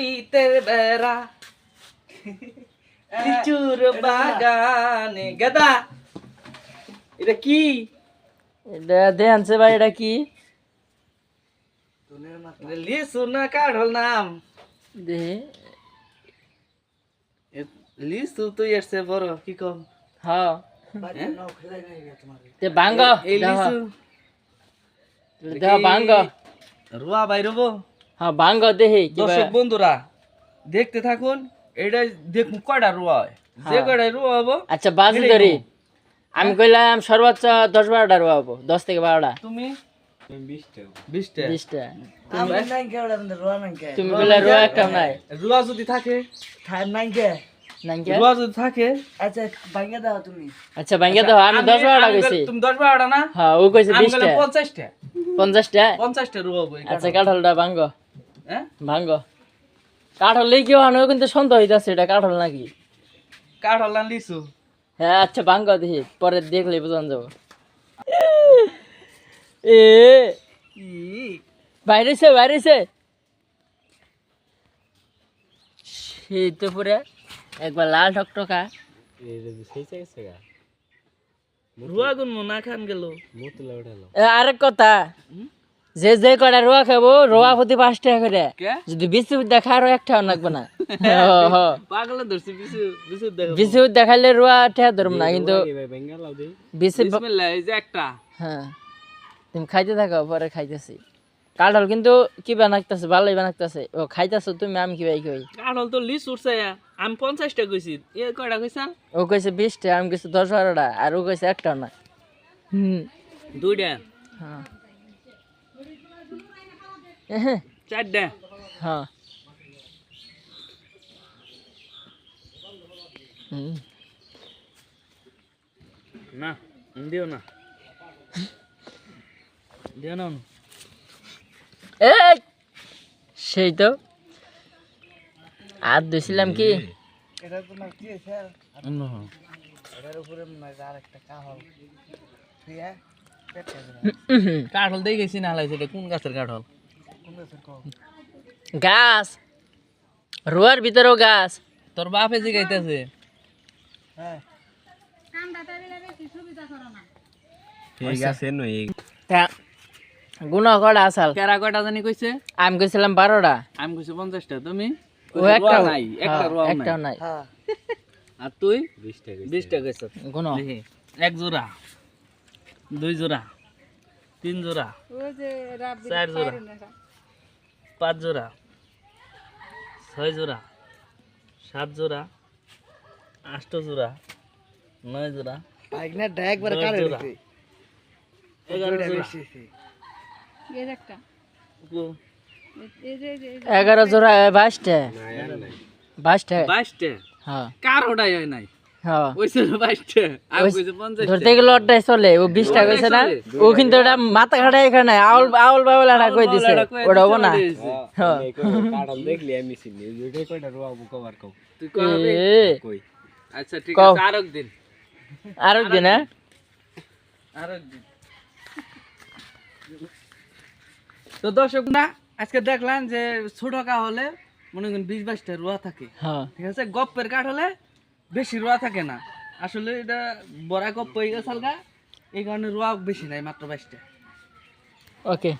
পিরিতের বেড়া লিচুর বাগানে গাদা এটা কি এটা দেখানছে ভাই এটা কি লিচু না কাঠল নাম এ লিচু তো এসছে বড় কি কম হ্যাঁ তে বাঙ্গ এই লিচু দেখ বাঙ্গ রুয়া বাইরবো হ্যাঁ বাঙ্গ দেখি কিবা দর্শক বন্ধুরা দেখতে থাকুন এটা দেখুন কয়টা রুয়া হয়। যে। কয়টা রুয়া হব আচ্ছা বাজু এটাই ধরি। আমি কইলাম সর্বোচ্চ দশ বারোটা রোয়া হব দশ থেকে বারোটা। তুমি? তুমি তুমি? রোয়া একটা নাই। রুয়া যদি থাকে? নাইকে রুয়া যদি থাকে? আচ্ছা ভাঙ্গে দাও আমি দশ বারোটা কইছি। তুমি দশ বারোটা না? হ্যাঁ ও কইছে আমি বিশটা। গেলাম পঞ্চাশটা। পঞ্চাশটা? পঞ্চাশটা রুয়া হব আচ্ছা কাঠল। কাঠলটা ভাঙ্গ। হ্যাঁ? ভাঙ্গ। কাঠল কেউ আনো কিন্তু সন্দেহ হইতাছে এটা কাঠল নাকি? কাঠল না লিচু হ্যাঁ আচ্ছা ভাঙ্গ দেখি পরে দেখলে বুঝান যাব। এ বাইরেছে বাইরেছে। সেই তো পুরে একবার লাল টকটকা। রুয়া গুন না খান গেল। আরেক কথা। যে যে কটা রোয়া খাব রোয়া প্রতি পাঁচ টাকা করে। যদি বিসি দেখা আরও একটাও লাগবে না। বিশু দেখাইলে রোয়া ঠেয়া ধরব না কিন্তু বিসি একটা। হ্যাঁ। তুমি খাইতে থাকো পরে খাইতেছি। কাঠল কিন্তু কি বানাইতেছে ভালোই বানাইতেছে। ও খাইতেছো তুমি আমি কি ভাই কই? কাঠল তো লিচ উঠছে আমি পঞ্চাশটা কইছি। এ কয়টা কইছান ও কইছে বিশটা আমি কইছি দশ বারোটা আর ও কইছে একটাও না। হুম দুইটা। হ্যাঁ। চারটা? হ্যাঁ। না দিও না। দিও না। এই সেই তো। আর দিছিলাম কি? উহুম। কাঠল দিয়ে গেছি না এটা কোন গাছের কাঠল গাছ। রোয়ার ভিতরেও গাছ। তোর বাপে জিগাইতেছে গুণা কটা আসাল? কেরা কয়টা জানি কইছে? আমি কইছিলাম বারোটা। আমি কইছি পঞ্চাশটা। তুমি? ও একটা নাই একটা রুয়া নাই একটাও নাই। আর তুই? বিশটা কইছ। গুণ। এক জোড়া দুই জোড়া তিন জোড়া চার জোড়া। পাঁচ জোড়া ছয় জোড়া সাত জোড়া আষ্ট জোড়া নয় জোড়া এগারো জোড়া। বাইশটা। বাইশটা। বাইশটা? হ্যাঁ। কার ওটাই হয় নাই। হ্যাঁ। ওইছে বাইশটা? আমি ওই- কইছি পঞ্চাশ ধরতে গেলে ওটাই চলে ও বিশটা কইছে না? ও কিন্তু ওটা মাথা খাটা এখানে আউল আউল বাউল একটা কই দিছে? ওটা হব না? হ্যাঁ তুই কবে আচ্ছা ঠিক আছে আর একদিন আর একদিন হ্যাঁ? আর একদিন তো দর্শক না আজকে দেখলাম যে ছোট কা হলে মনে করেন বিশ বাইশটা রোয়া থাকে। হ্যাঁ। ঠিক আছে? গপ্পের কাঠ হলে বেশি রোয়া থাকে না। আসলে এটা বড়া কপ পয়ে গেছে এই কারণে রোয়া বেশি নাই মাত্র বাইশটা। ওকে